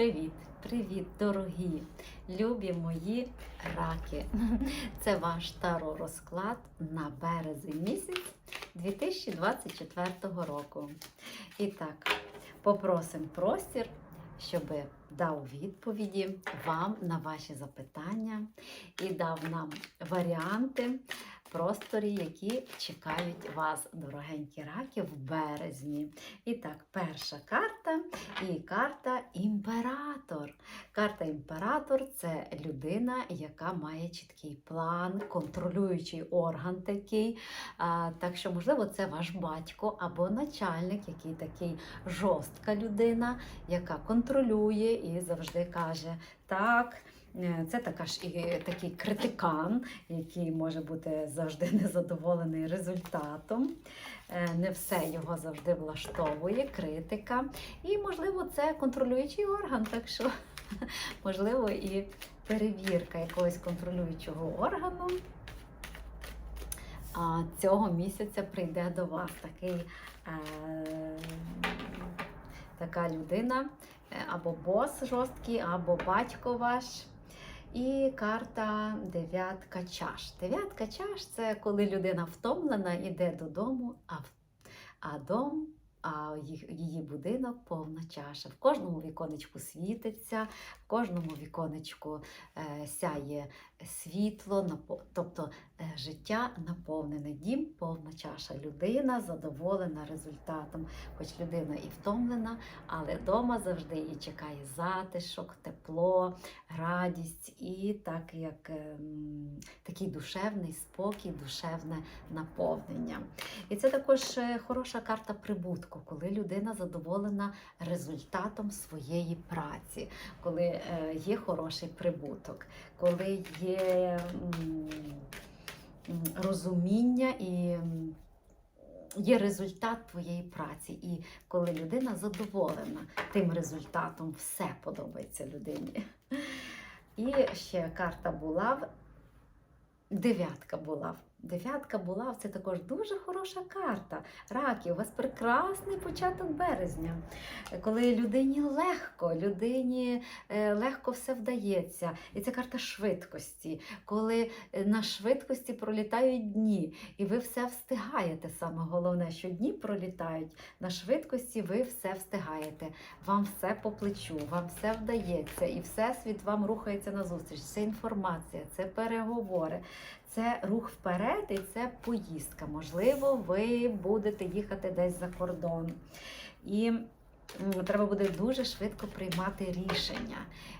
Привіт, привіт, дорогі, любі мої раки. Це ваш таро розклад на березень місяць 2024 року. І так, попросимо простір, щоб дав відповіді вам на ваші запитання і дав нам варіанти просторі, які чекають вас, дорогенькі раки, в березні. І так, перша карта і карта імператор. Карта імператор це людина, яка має чіткий план, контролюючий орган такий. А, так що, можливо, це ваш батько або начальник, який такий жорстка людина, яка контролює і завжди каже так. Е, Це така ж і такий критикан, який може бути завжди незадоволений результатом. Е, Не все його завжди влаштовує, критика. І, можливо, це контролюючий орган, так що, можливо, і перевірка якогось контролюючого органу. А цього місяця прийде до вас такий, е, така людина, або бос жорсткий, або батько ваш. І карта дев'ятка чаш. Дев'ятка чаш це коли людина втомлена, іде додому, а, а дом, а її будинок повна чаша. В кожному віконечку світиться, в кожному віконечку е, сяє світло, тобто е, життя наповнене, дім повна чаша. Людина задоволена результатом, хоч людина і втомлена, але вдома завжди її чекає затишок, тепло, радість і так як ем, такий душевний спокій, душевне наповнення. І це також е, хороша карта прибутку, коли людина задоволена результатом своєї праці, коли е, є хороший прибуток, коли є розуміння і. Є результат твоєї праці, і коли людина задоволена тим результатом, все подобається людині. І ще карта булав. Дев'ятка булав. Дев'ятка булав це також дуже хороша карта. Раки, у вас прекрасний початок березня, коли людині легко, людині е, легко все вдається. І це карта швидкості, коли е, на швидкості пролітають дні, і ви все встигаєте. Саме головне, що дні пролітають на швидкості, ви все встигаєте. Вам все по плечу, вам все вдається, і всесвіт вам рухається назустріч. Це інформація, це переговори, це рух вперед і це поїздка. Можливо, ви будете їхати десь за кордон. І треба буде дуже швидко приймати рішення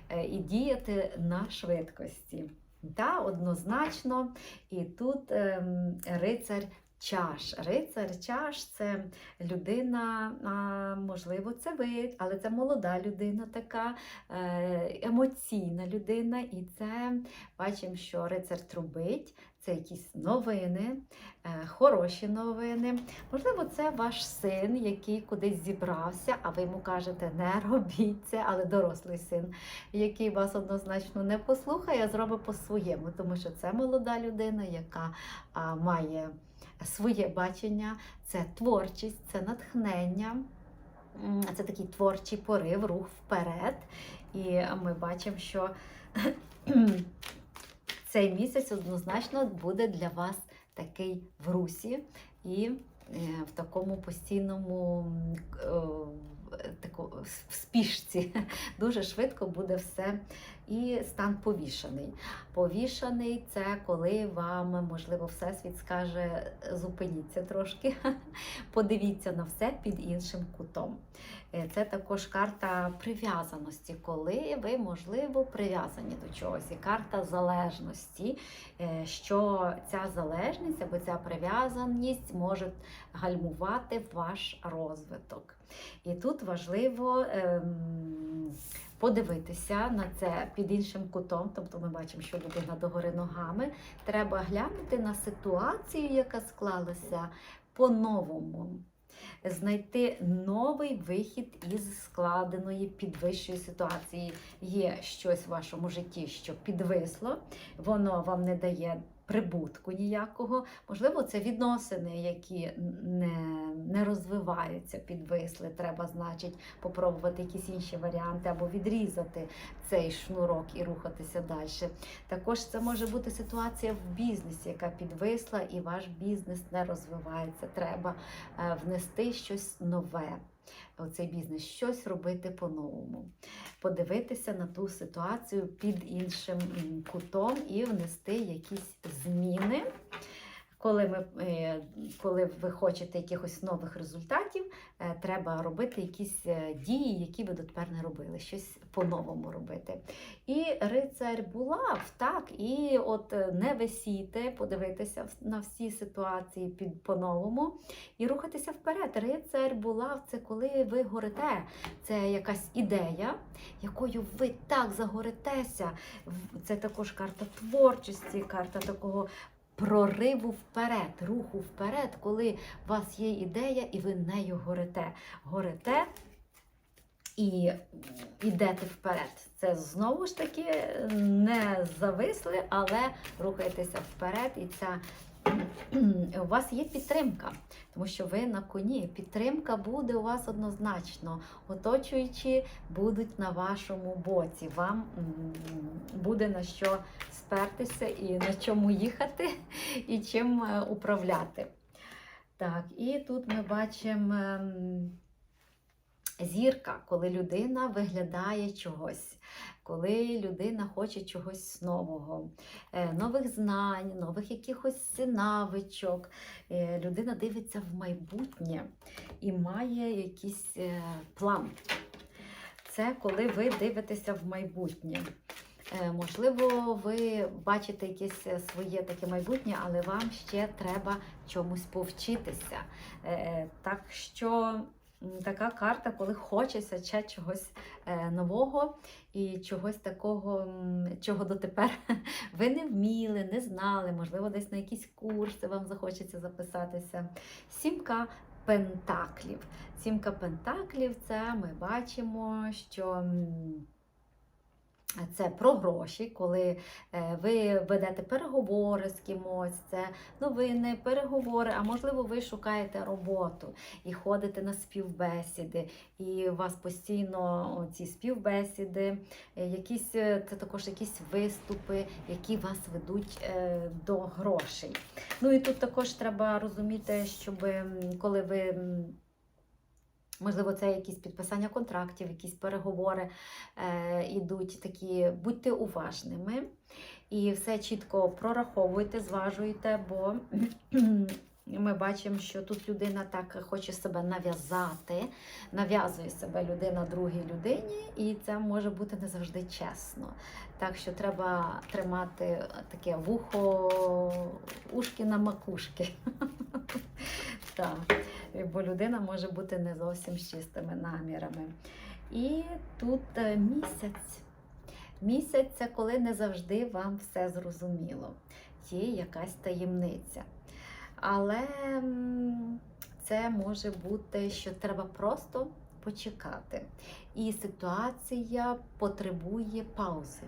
е, і діяти на швидкості. Та, однозначно. І тут ем, рицар чаш. Рицар чаш це людина, можливо, це ви, але це молода людина, така е, емоційна людина. І це бачимо, що рицар трубить. Це якісь новини, е, хороші новини. Можливо, це ваш син, який кудись зібрався, а ви йому кажете, не робіть це, але дорослий син, який вас однозначно не послухає, а зробить по-своєму, тому що це молода людина, яка має своє бачення, це творчість, це натхнення. Це такий творчий порив, рух вперед. І ми бачимо, що цей місяць однозначно буде для вас такий в русі і е, в такому постійному е, таку, в спішці. Дуже швидко буде все. І стан повішаний. Повішаний це коли вам, можливо, Всесвіт скаже, зупиніться трошки, подивіться на все під іншим кутом. Е, Це також карта прив'язаності, коли ви, можливо, прив'язані до чогось. І карта залежності, е, що ця залежність або ця прив'язаність може гальмувати ваш розвиток. І тут важливо ем, подивитися на це під іншим кутом, тобто ми бачимо, що людина догори ногами. Треба глянути на ситуацію, яка склалася по-новому знайти новий вихід із складеної підвищої ситуації. Є щось в вашому житті, що підвисло, воно вам не дає прибутку ніякого. Можливо, це відносини, які не, не розвиваються, підвисли. Треба, значить, попробувати якісь інші варіанти або відрізати цей шнурок і рухатися далі. Також це може бути ситуація в бізнесі, яка підвисла, і ваш бізнес не розвивається. Треба е, внести щось нове. У цей бізнес щось робити по-новому, подивитися на ту ситуацію під іншим кутом і внести якісь зміни. Коли, ми, е, коли ви хочете якихось нових результатів, е, треба робити якісь е, дії, які ви дотепер не робили, щось по-новому робити. І рицарь булав, так, і от не висіти, подивитися на всі ситуації під по-новому і рухатися вперед. Рицарь булав це коли ви горите. Це якась ідея, якою ви так загоритеся. Це також карта творчості, карта такого прориву вперед, руху вперед, коли у вас є ідея і ви нею горите. Горите і йдете вперед. Це знову ж таки не зависли, але рухайтеся вперед, і ця у вас є підтримка, тому що ви на коні. Підтримка буде у вас однозначно. Оточуючі будуть на вашому боці. Вам буде на що спертися і на чому їхати, і чим е, управляти. Так, і тут ми бачимо ем, зірка, коли людина виглядає чогось, коли людина хоче чогось нового, е, нових знань, нових якихось навичок. Е, Людина дивиться в майбутнє і має якийсь е, план. Це коли ви дивитеся в майбутнє. Можливо, ви бачите якесь своє таке майбутнє, але вам ще треба чомусь повчитися. Так що така карта, коли хочеться ще чогось е, нового і чогось такого, чого дотепер ви не вміли, не знали, можливо, десь на якісь курси вам захочеться записатися. Сімка пентаклів. Сімка пентаклів це ми бачимо, що. Це про гроші, коли е, ви ведете переговори з кимось, це новини, переговори, а можливо, ви шукаєте роботу і ходите на співбесіди, і у вас постійно ці співбесіди, е, якісь, е, це також якісь виступи, які вас ведуть до грошей. Ну і тут також треба розуміти, щоб коли ви. Можливо, це якісь підписання контрактів, якісь переговори е, ідуть такі, будьте уважними і все чітко прораховуйте, зважуйте, бо ми бачимо, що тут людина так хоче себе нав'язати, нав'язує себе людина другій людині, і це може бути не завжди чесно. Так що треба тримати таке вухо, ушки на макушки. Бо людина може бути не зовсім з чистими намірами. І тут е, місяць. Місяць це коли не завжди вам все зрозуміло. Є якась таємниця. Але це може бути, що треба просто почекати. І ситуація потребує паузи.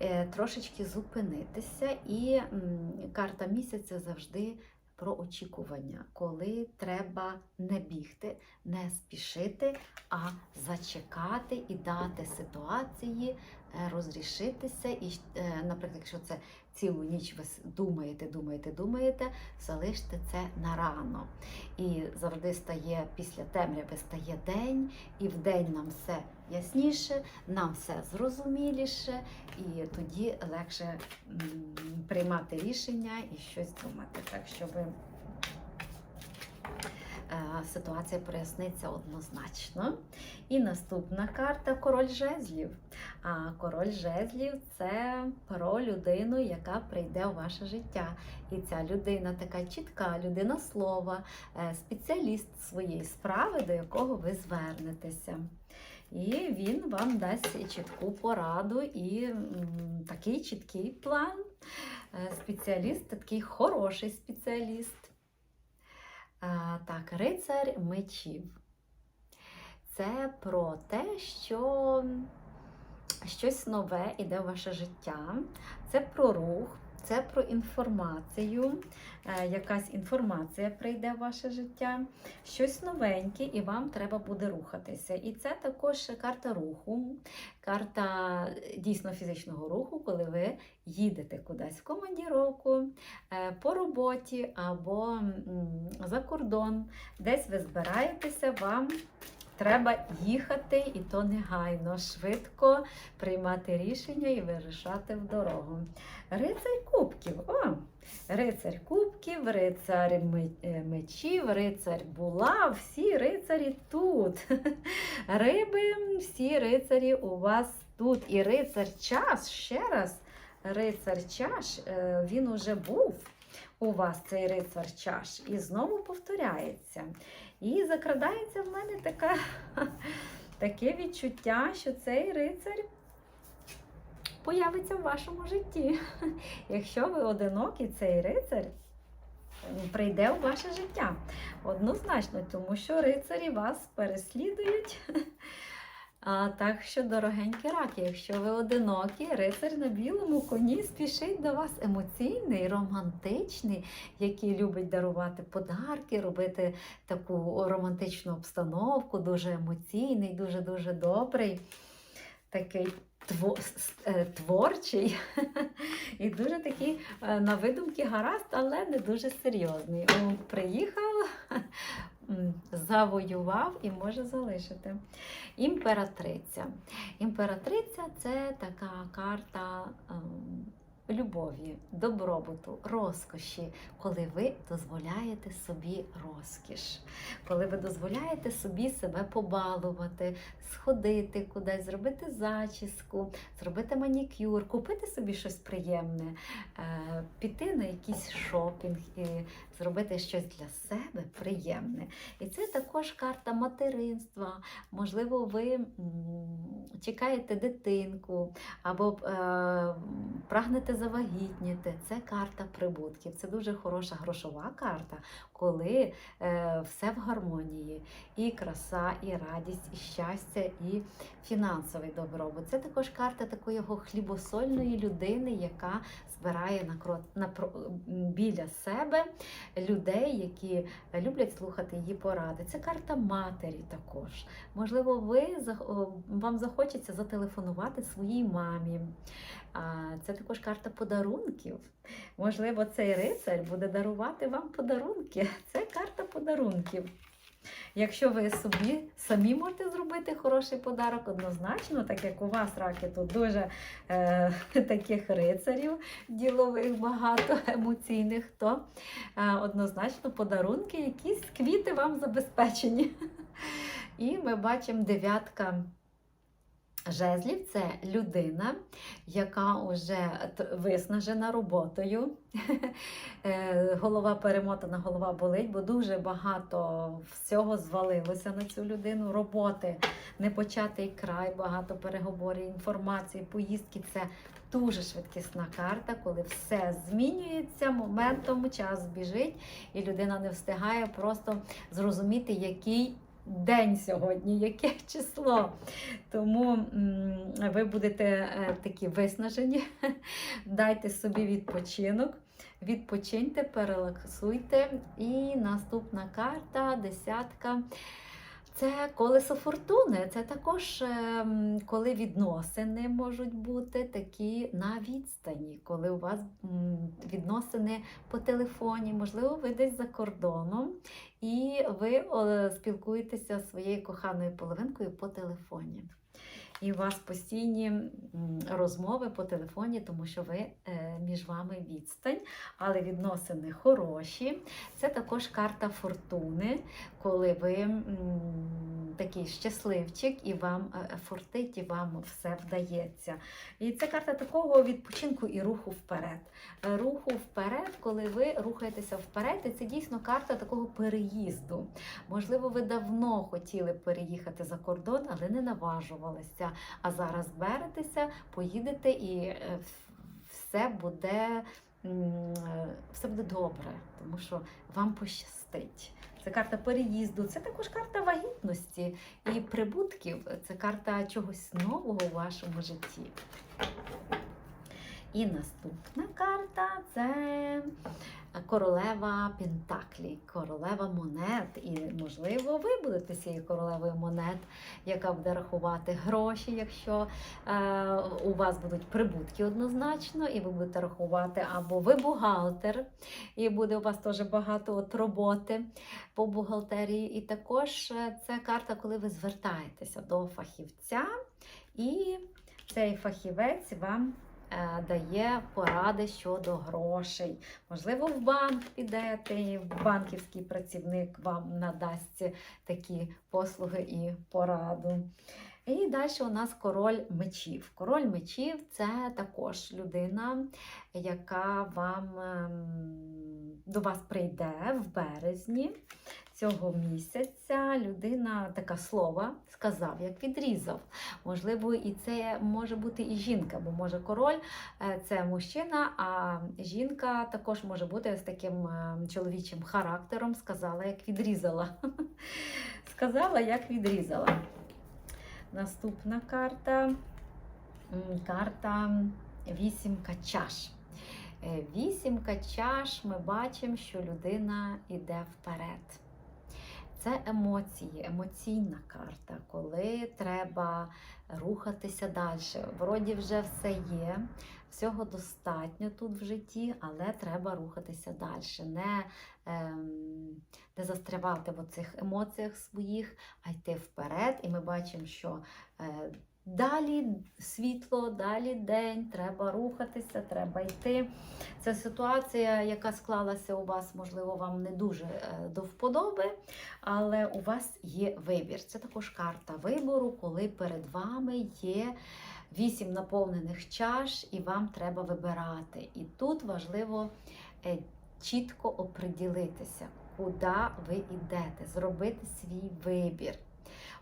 Е, Трошечки зупинитися, і карта місяця завжди про очікування, коли треба не бігти, не спішити, а зачекати і дати ситуації е, розрішитися. І, е, наприклад, якщо це цілу ніч ви думаєте, думаєте, думаєте, залиште це на рано. І завжди стає після темряви стає день, і в день нам все ясніше, нам все зрозуміліше, і тоді легше приймати рішення і щось думати. Так, щоб е, ситуація проясниться однозначно. І наступна карта король жезлів. А король жезлів це про людину, яка прийде у ваше життя. І ця людина така чітка, людина слова, е, спеціаліст своєї справи, до якого ви звернетеся. І він вам дасть чітку пораду і такий чіткий план. Е, Спеціаліст, такий хороший спеціаліст. Так, рицар мечів. Це про те, що щось нове іде в ваше життя. Це про рух, це про інформацію. Е, Якась інформація прийде в ваше життя, щось новеньке, і вам треба буде рухатися. І це також карта руху, карта е, дійсно фізичного руху, коли ви їдете кудись в командіровку, е, по роботі або за кордон, десь ви збираєтеся, вам треба їхати, і то негайно, швидко приймати рішення і вирішати в дорогу. Рицарь кубків. О! Рицарь кубків, рицар е, мечів, рицарь була, всі рицарі тут. Риби, всі рицарі у вас тут. І рицар час, ще раз, рицар чаш, е, він уже був у вас, цей рицар чаш, і знову повторяється. І закрадається в мене така, таке відчуття, що цей рицар появиться в вашому житті. Якщо ви одинокий, цей рицар прийде у ваше життя. Однозначно, тому що рицарі вас переслідують. А, так що, дорогенькі раки, якщо ви одинокі, рицар на білому коні спішить до вас емоційний, романтичний, який любить дарувати подарки, робити таку романтичну обстановку, дуже емоційний, дуже-дуже добрий, такий е, творчий і дуже такий е, на видумки гаразд, але не дуже серйозний. Приїхав, завоював і може залишити. Імператриця. Імператриця це така карта ем, любові, добробуту, розкоші, коли ви дозволяєте собі розкіш, коли ви дозволяєте собі себе побалувати, сходити кудись, зробити зачіску, зробити манікюр, купити собі щось приємне, е, піти на якийсь шопінг і зробити щось для себе приємне. І це також карта материнства. Можливо, ви чекаєте дитинку або е, прагнете завагітніти. Це карта прибутків. Це дуже хороша грошова карта, коли е, все в гармонії. І краса, і радість, і щастя, і фінансовий добробут. Це також карта такої хлібосольної людини, яка збирає на, біля себе людей, які люблять слухати її поради. Це карта матері також. Можливо, ви вам захочеться зателефонувати своїй мамі. Це також карта подарунків. Можливо, цей рицар буде дарувати вам подарунки. Це карта подарунків. Якщо ви собі самі можете зробити хороший подарок, однозначно, так як у вас раки тут дуже е, таких рицарів ділових, багато емоційних, то е, однозначно подарунки, якісь квіти вам забезпечені. І ми бачимо дев'ятка. Жезлів це людина, яка вже виснажена роботою. Е, голова перемотана, голова болить, бо дуже багато всього звалилося на цю людину. Роботи, непочатий край, багато переговорів, інформації, поїздки. Це дуже швидкісна карта, коли все змінюється, моментом час біжить, і людина не встигає просто зрозуміти, який день сьогодні, яке число. Тому ви будете е, такі виснажені. Дайте собі відпочинок. Відпочиньте, перелаксуйте. І наступна карта, десятка. Це колесо фортуни. Це також ем, коли відносини можуть бути такі на відстані, коли у вас відносини по телефоні, можливо, ви десь за кордоном, і ви спілкуєтеся зі своєю коханою половинкою по телефоні. І у вас постійні розмови по телефоні, тому що ви е, між вами відстань, але відносини хороші. Це також карта фортуни, коли ви такий щасливчик і вам е, фортить, і вам все вдається. І це карта такого відпочинку і руху вперед. Е, Руху вперед, коли ви рухаєтеся вперед, і це дійсно карта такого переїзду. Можливо, ви давно хотіли переїхати за кордон, але не наважувалися. А зараз беретеся, поїдете і е, все буде. е, Все буде добре, тому що вам пощастить. Це карта переїзду, це також карта вагітності і прибутків. Це карта чогось нового у вашому житті. І наступна карта це королева Пентаклі, королева монет. І, можливо, ви будете цією королевою монет, яка буде рахувати гроші, якщо е, у вас будуть прибутки однозначно, і ви будете рахувати, або ви бухгалтер, і буде у вас теж багато от роботи по бухгалтерії. І також е, це карта, коли ви звертаєтеся до фахівця, і цей фахівець вам дає поради щодо грошей. Можливо, в банк підете, і банківський працівник вам надасть такі послуги і пораду. І далі у нас король мечів. Король мечів це також людина, яка вам ем, до вас прийде в березні цього місяця. Людина така слова сказав, як відрізав. Можливо, і це може бути і жінка, бо може король е, це мужчина, а жінка також може бути з таким е, чоловічим характером. Сказала, як відрізала. Сказала, як відрізала. Наступна карта. Карта вісімка чаш. Е, Вісімка чаш ми бачимо, що людина йде вперед. Це емоції, емоційна карта, коли треба рухатися далі. Вроді вже все є, всього достатньо тут в житті, але треба рухатися далі. Не, ем, не застрявати в цих емоціях своїх, а йти вперед. І ми бачимо, що е, далі світло, далі день, треба рухатися, треба йти. Це ситуація, яка склалася у вас, можливо, вам не дуже е, до вподоби, але у вас є вибір. Це також карта вибору, коли перед вами є вісім наповнених чаш, і вам треба вибирати. І тут важливо е, чітко оприділитися, куди ви йдете, зробити свій вибір.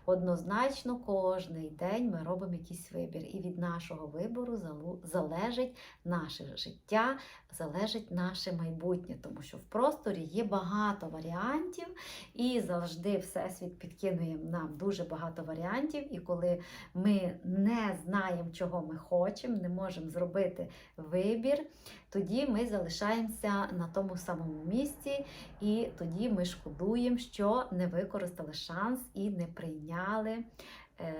Однозначно, кожний день ми робимо якийсь вибір, і від нашого вибору залежить наше життя, залежить наше майбутнє, тому що в просторі є багато варіантів, і завжди Всесвіт підкинує нам дуже багато варіантів. І коли ми не знаємо, чого ми хочемо, не можемо зробити вибір, тоді ми залишаємося на тому самому місці, і тоді ми шкодуємо, що не використали шанс і не прийняли е,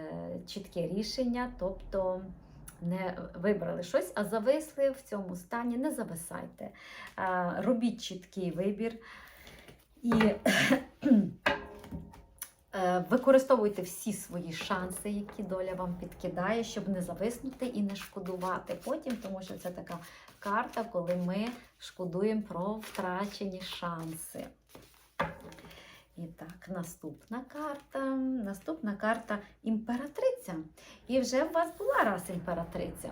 чітке рішення, тобто не вибрали щось, а зависли в цьому стані. Не зависайте. Е, робіть чіткий вибір і е, використовуйте всі свої шанси, які доля вам підкидає, щоб не зависнути і не шкодувати потім, тому що це така карта, коли ми шкодуємо про втрачені шанси. І так, наступна карта. Наступна карта імператриця. І вже в вас була раз імператриця.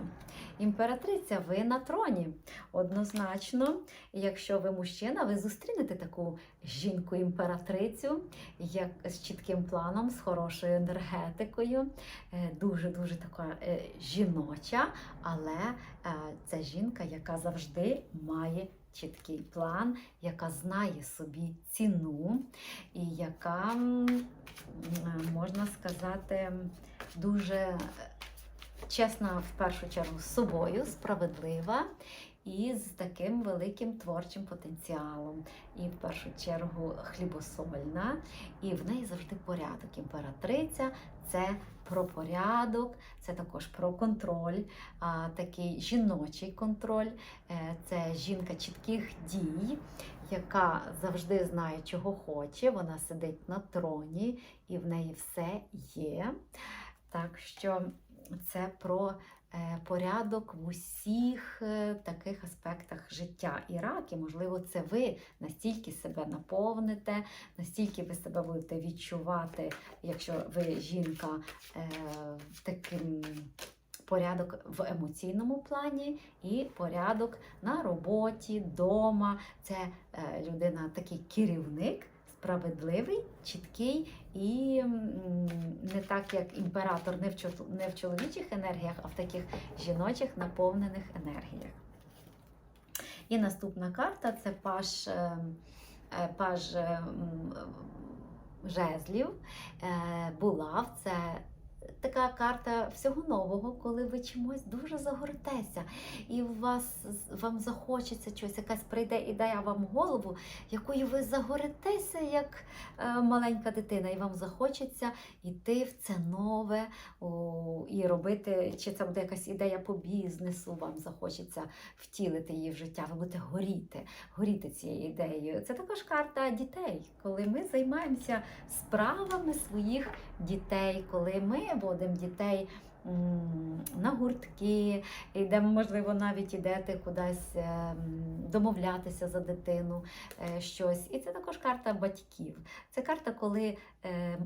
Імператриця, ви на троні. Однозначно, якщо ви мужчина, ви зустрінете таку жінку-імператрицю, як з чітким планом, з хорошою енергетикою, е, дуже-дуже така е, жіноча, але е, це жінка, яка завжди має чіткий план, яка знає собі ціну, і яка, м, можна сказати, дуже чесна в першу чергу з собою, справедлива. І з таким великим творчим потенціалом. І в першу чергу хлібосольна, і в неї завжди порядок. Імператриця це про порядок, це також про контроль, такий жіночий контроль. Е, Це жінка чітких дій, яка завжди знає, чого хоче. Вона сидить на троні, і в неї все є. Так що це про порядок в усіх е, таких аспектах життя. І раки, можливо, це ви настільки себе наповните, настільки ви себе будете відчувати, якщо ви жінка, е, таким порядок в емоційному плані і порядок на роботі, вдома. Це е, людина, такий керівник. Справедливий, чіткий і не так, як імператор, не в, чоловічих енергіях, а в таких жіночих наповнених енергіях. І наступна карта це паш, е, е, паж е, жезлів. Булав це така карта всього нового, коли ви чимось дуже загоритеся, і у вас вам захочеться щось, якась прийде ідея вам в голову, якою ви загоритеся як е, маленька дитина, і вам захочеться йти в це нове о, і робити, чи це буде якась ідея по бізнесу, вам захочеться втілити її в життя, ви будете горіти, горіти цією ідеєю. Це також карта дітей, коли ми займаємося справами своїх дітей, коли ми водимо дітей. На гуртки, йдемо, можливо, навіть ідете кудись ем, домовлятися за дитину, е, щось. І це також карта батьків. Це карта, коли е,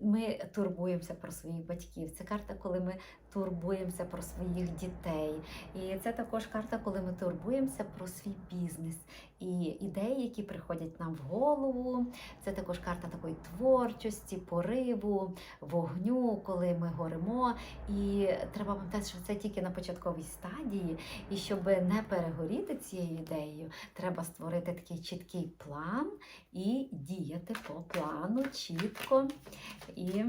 ми турбуємося про своїх батьків. Це карта, коли ми турбуємося про своїх дітей. І це також карта, коли ми турбуємося про свій бізнес і ідеї, які приходять нам в голову. Це також карта такої творчості, пориву, вогню, коли ми горимо. І треба пам'ятати, що це тільки на початковій стадії. І щоб не перегоріти цією ідеєю, треба створити такий чіткий план і діяти по плану чітко. І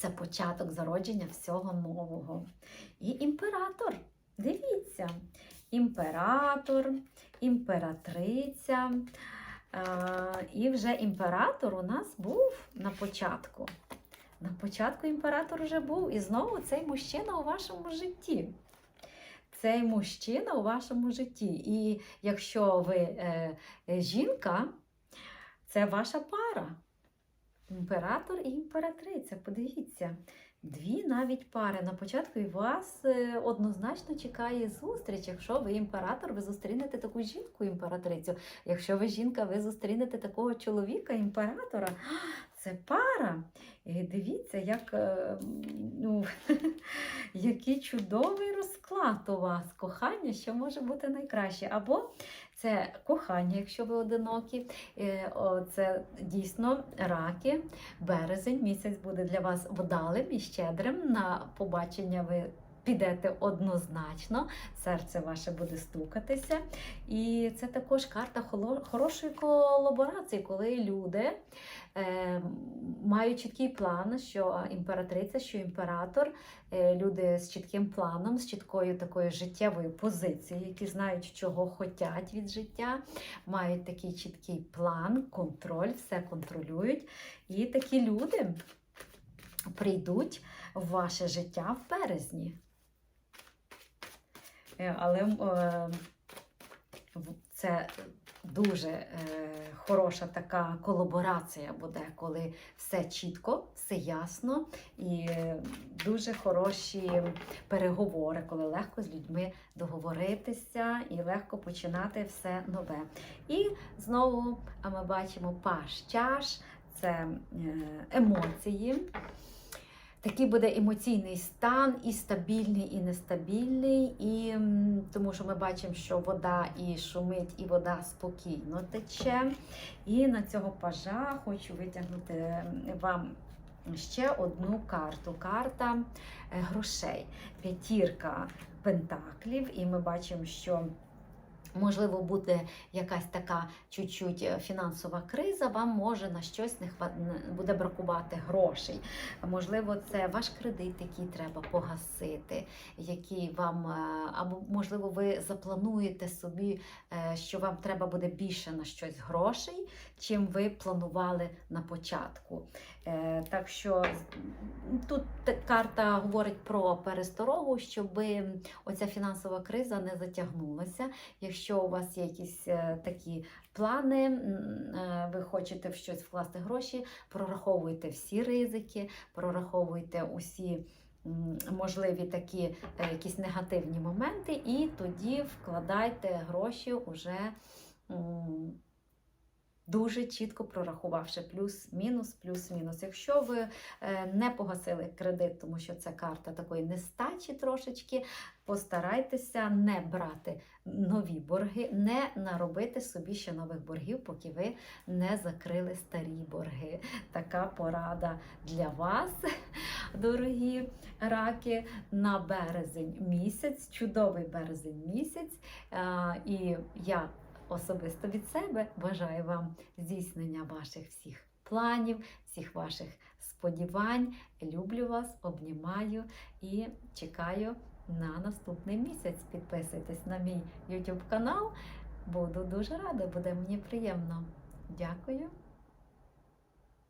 це початок зародження всього нового. І імператор. Дивіться, імператор, імператриця. Е, І вже імператор у нас був на початку. На початку імператор вже був. І знову цей мужчина у вашому житті. Цей мужчина у вашому житті. І якщо ви е, е, жінка, це ваша пара. Імператор і імператриця. Подивіться, дві навіть пари. На початку і вас е, однозначно чекає зустріч. Якщо ви імператор, ви зустрінете таку жінку імператрицю. Якщо ви жінка, ви зустрінете такого чоловіка, імператора. Це пара. І дивіться, як, е, ну, який чудовий розклад у вас. Кохання, що може бути найкраще. Або це кохання, якщо ви одинокі. Е, Це дійсно раки. Березень місяць буде для вас вдалим і щедрим. На побачення ви підете однозначно, серце ваше буде стукатися. І це також карта хорошої колаборації, коли люди е, мають чіткий план, що імператриця, що імператор, е, люди з чітким планом, з чіткою такою життєвою позицією, які знають, чого хочуть від життя, мають такий чіткий план, контроль, все контролюють. І такі люди прийдуть в ваше життя в березні. Е, Але е, це дуже е, хороша така колаборація буде, коли все чітко, все ясно і дуже хороші переговори, коли легко з людьми договоритися і легко починати все нове. І знову ми бачимо паш чаш, це емоції. Такий буде емоційний стан, і стабільний, і нестабільний, і тому що ми бачимо, що вода і шумить, і вода спокійно тече. І на цього пажа хочу витягнути вам ще одну карту. Карта е, грошей. П'ятірка пентаклів, і ми бачимо, що. Можливо, буде якась така чуть-чуть е, фінансова криза, вам може на щось не хва... буде бракувати грошей. Можливо, це ваш кредит, який треба погасити, який вам е, або можливо, ви заплануєте собі, е, що вам треба буде більше на щось грошей, чим ви планували на початку. Е, Так що тут карта говорить про пересторогу, щоб оця фінансова криза не затягнулася. Якщо у вас є якісь е, такі плани, е, ви хочете в щось вкласти гроші, прораховуйте всі ризики, прораховуйте усі. Можливі такі якісь негативні моменти, і тоді вкладайте гроші уже дуже чітко прорахувавши плюс-мінус, плюс-мінус. Якщо ви е, не погасили кредит, тому що це карта такої нестачі трошечки, постарайтеся не брати нові борги, не наробити собі ще нових боргів, поки ви не закрили старі борги. Така порада для вас, дорогі раки, на березень місяць, чудовий березень місяць. І я особисто від себе бажаю вам здійснення ваших всіх планів, всіх ваших сподівань. Люблю вас, обнімаю і чекаю на наступний місяць. Підписуйтесь на мій YouTube канал. Буду дуже рада, буде мені приємно. Дякую.